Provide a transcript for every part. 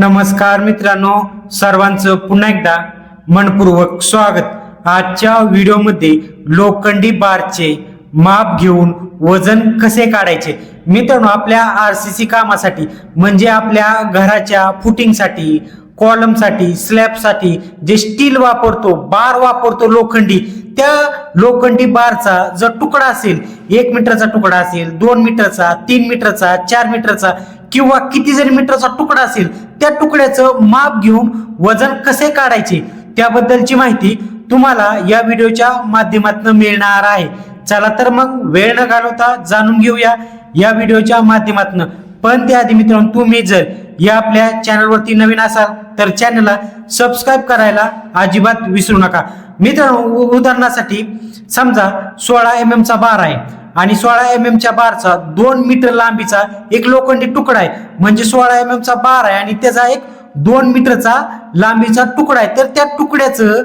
नमस्कार मित्रांनो सर्वांचं पुन्हा एकदा मनपूर्वक स्वागत. आजच्या व्हिडिओमध्ये लोखंडी बारचे माप घेऊन वजन कसे काढायचे? मित्रांनो आपल्या आर सी सी कामासाठी म्हणजे आपल्या घराच्या फुटिंगसाठी कॉलमसाठी स्लॅबसाठी जे स्टील वापरतो बार वापरतो लोखंडी त्या लोखंडी बारचा जर तुकडा असेल एक मीटरचा तुकडा असेल दोन मीटरचा तीन मीटरचा चार मीटरचा किंवा किती जरी मीटरचा तुकडा असेल त्या तुकड्याचं माप घेऊन वजन कसे काढायचे त्याबद्दलची माहिती तुम्हाला या व्हिडिओच्या माध्यमातून मिळणार आहे. चला तर मग वेळ न घालवता जाणून घेऊया या व्हिडिओच्या माध्यमातून. पण त्याआधी मित्रांनो तुम्ही जर या आपल्या चॅनलवरती नवीन असाल तर चॅनलला सबस्क्राईब करायला अजिबात विसरू नका. मित्रांनो उ- उदाहरणासाठी समजा सोळा एम एमचा बार आहे. आणि सोळा एम एमच्या बारचा दोन मीटर लांबीचा एक लोखंडी तुकडा आहे. म्हणजे सोळा एम एमचा बार आहे आणि त्याचा एक दोन मीटरचा लांबीचा तुकडा आहे. तर त्या तुकड्याचं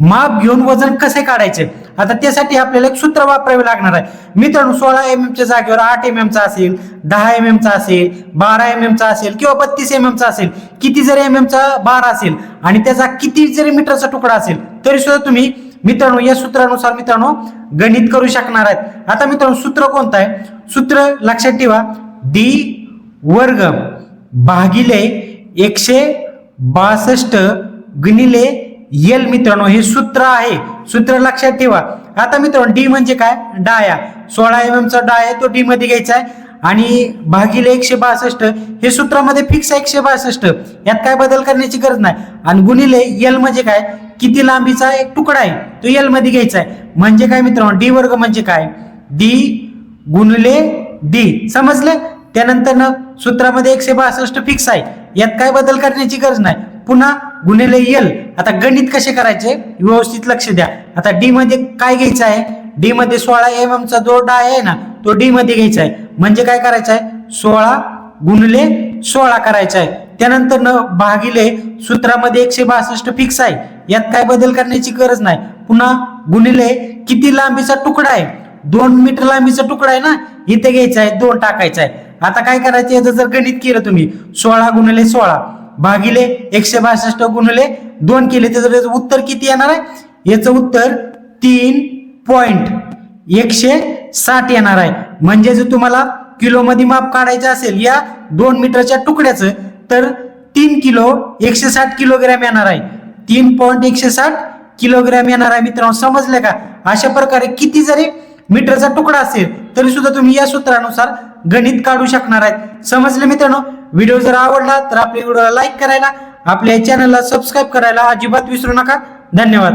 माप घेऊन वजन कसे काढायचे? आता त्यासाठी आपल्याला एक सूत्र वापरावे लागणार आहे. मित्रांनो सोळा एम एमच्या जागेवर आठ एम एमचा असेल दहा एम एमचा असेल बारा एम एमचा असेल किंवा बत्तीस एम एमचा असेल किती जरी एम एमचा बार असेल आणि त्याचा किती जरी मीटरचा तुकडा असेल तरी सुद्धा तुम्ही मित्रांनो या सूत्रानुसार मित्रांनो गणित करू शकणार आहेत. आता मित्रांनो सूत्र कोणतं आहे? सूत्र लक्षात ठेवा. डी वर्ग भागिले एकशे बासष्ट गुणिले एल मित्रांनो हे सूत्र आहे. सूत्र लक्षात ठेवा. आता मित्रांनो डी म्हणजे काय? डाया. सोळा एम एमचा डाय आहे तो डी मध्ये घ्यायचा आहे. आणि भागिले एकशे बासष्ट हे सूत्रामध्ये फिक्स आहे एकशे बासष्ट. यात काय बदल करण्याची गरज नाही. आणि गुणिले एल म्हणजे काय? किती लांबीचा एक तुकडा आहे? तो एलमध्ये घ्यायचा आहे. म्हणजे काय मित्रांनो? डी वर्ग म्हणजे काय? डी गुणले डी समजलं? त्यानंतर सूत्रामध्ये एकशे बासष्ट फिक्स आहे. यात काय बदल करण्याची गरज नाही. पुन्हा गुणिले एल आता गणित कसे करायचे? व्यवस्थित लक्ष द्या. आता डी मध्ये काय घ्यायचं आहे? डी मध्ये सोळा एम एमचा जो डाय आहे ना तो डी मध्ये घ्यायचा आहे. म्हणजे काय करायचं आहे? सोळा गुणले सोळा करायचा आहे. त्यानंतर न भागिले सूत्रामध्ये एकशे बासष्ट फिक्स आहे. यात काय बदल करण्याची गरज नाही. पुन्हा गुणिले किती लांबीचा तुकडा आहे? दोन मीटर लांबीचा तुकडा आहे ना? इथे घ्यायचा आहे दोन टाकायचा आहे. आता काय करायचं? याचं जर गणित केलं तुम्ही सोळा गुणिले सोळा. भागिले एकशे बासष्ट गुणिले दोन केले त्याचं त्याचं उत्तर किती येणार आहे? याचं उत्तर तीन पॉइंट एकशे साठ येणार आहे. म्हणजे जर तुम्हाला किलोमध्ये माप काढायचं असेल या दोन मीटरच्या तुकड्याचं तर तीन किलो एकशे साठ किलोग्रॅम येणार आहे. तीन पॉईंट एकशे साठ किलोग्रॅम येणार आहे मित्रांनो. समजले का? अशा प्रकारे किती जरी मीटरचा तुकडा असेल तरी सुद्धा तुम्ही या सूत्रानुसार गणित काढू शकणार आहेत. समजले मित्रांनो? व्हिडिओ जर आवडला तर आपल्या व्हिडिओला लाईक करायला आपल्या चॅनलला सबस्क्राईब करायला अजिबात विसरू नका. धन्यवाद.